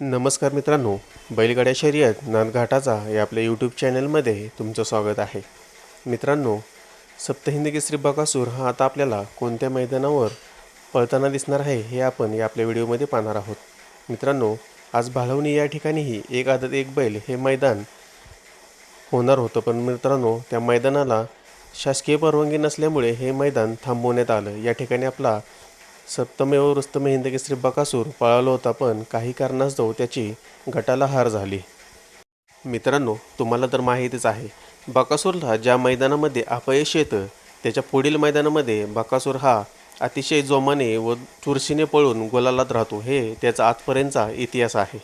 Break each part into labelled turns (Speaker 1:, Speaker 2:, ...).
Speaker 1: नमस्कार मित्रांनो बैलगाड्या शर्यत नांदघाटाचा या आपल्या यूट्यूब चॅनलमध्ये तुमचं स्वागत आहे. मित्रांनो सप्तहिंद केसरी बकासूर हा आता आपल्याला कोणत्या मैदानावर पळताना दिसणार आहे हे आपण या आपल्या व्हिडिओमध्ये पाहणार आहोत. मित्रांनो आज भालवणी या ठिकाणीही एक आदत एक बैल हे मैदान होणार होतं. पण मित्रांनो त्या मैदानाला शासकीय परवानगी नसल्यामुळे हे मैदान थांबवण्यात आलं. या ठिकाणी आपला सप्तमेव रुस्तम हिंदकेसरी बकासूर पळालो होता पण काही कारणास्तव त्याची गटाला हार झाली. मित्रांनो तुम्हाला तर माहितीच आहे बकासूरला ज्या मैदानामध्ये अपयश येतं त्याच्या पुढील मैदानामध्ये बकासूर हा अतिशय जोमाने व चुरशीने पळून गोलालात राहतो. हे त्याचा आजपर्यंतचा इतिहास आहे.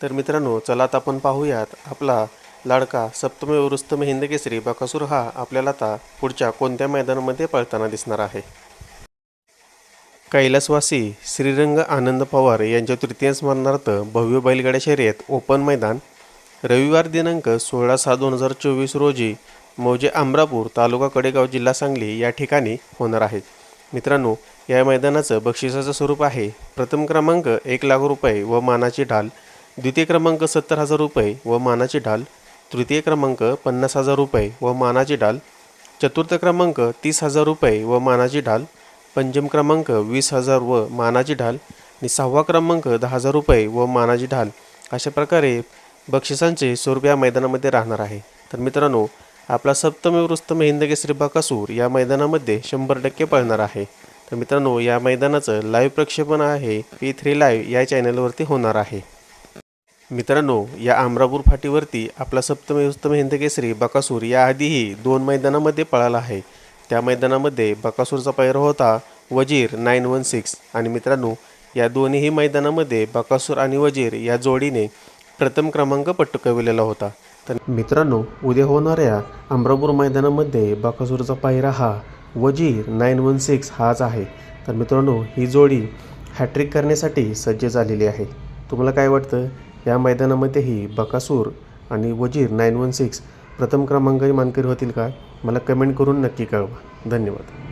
Speaker 1: तर मित्रांनो चला आता आपण पाहूयात आपला लाडका सप्तमेव रुस्तम हिंदकेसरी बकासूर हा आपल्याला आता पुढच्या कोणत्या मैदानामध्ये पळताना दिसणार आहे. कैलासवासी श्रीरंग आनंद पवार यांच्या तृतीय स्मरणार्थ भव्य बैलगाड्या शर्यत ओपन मैदान रविवार दिनांक सोळा सहा दोन हजार चोवीस रोजी मौजे आमरापूर तालुका कडेगाव जिल्हा सांगली या ठिकाणी होणार आहे. मित्रांनो या मैदानाचं बक्षिसाचं स्वरूप आहे प्रथम क्रमांक एक लाख रुपये व मानाची ढाल द्वितीय क्रमांक सत्तर हजार रुपये व मानाची ढाल तृतीय क्रमांक पन्नास हजार रुपये व मानाची ढाल चतुर्थ क्रमांक तीस हजार रुपये व मानाची ढाल पंचम क्रमांक वीस हजार व मानाची ढाल आणि सहावा क्रमांक दहा हजार रुपये व मानाची ढाल अशा प्रकारे बक्षिसांचे स्वरूप या मैदानामध्ये राहणार आहे. तर मित्रांनो आपला सप्तमी रुस्तम हिंद बाकासूर बकासूर या मैदानामध्ये शंभर टक्के पळणार आहे. तर मित्रांनो या मैदानाचं लाईव्ह प्रक्षेपण आहे पी थ्री लाईव्ह या चॅनलवरती होणार आहे. मित्रांनो या आमरापूर फाटीवरती आपला सप्तमी उत्तम हिंद केसरी बकासूर याआधीही दोन मैदानामध्ये पळाला आहे. त्या मैदानामध्ये बकासूरचा पैर होता वजीर नाईन वन सिक्स. आणि मित्रांनो या दोन्हीही मैदानामध्ये बकासूर आणि वजीर या जोडीने प्रथम क्रमांक पटकविलेला होता. तर मित्रांनो उद्या होणाऱ्या अमरापूर मैदानामध्ये बकासूरचा पायरा हा वजीर नाईन वन सिक्स हाच आहे. तर मित्रांनो ही जोडी हॅट्रिक करण्यासाठी सज्ज झालेली आहे. तुम्हाला काय वाटतं? या मैदानामध्येही बकासूर आणि वजीर नाईन वन सिक्स प्रथम क्रमांकाचे मानकरी होतील का? मला कमेंट करून नक्की कळवा. धन्यवाद.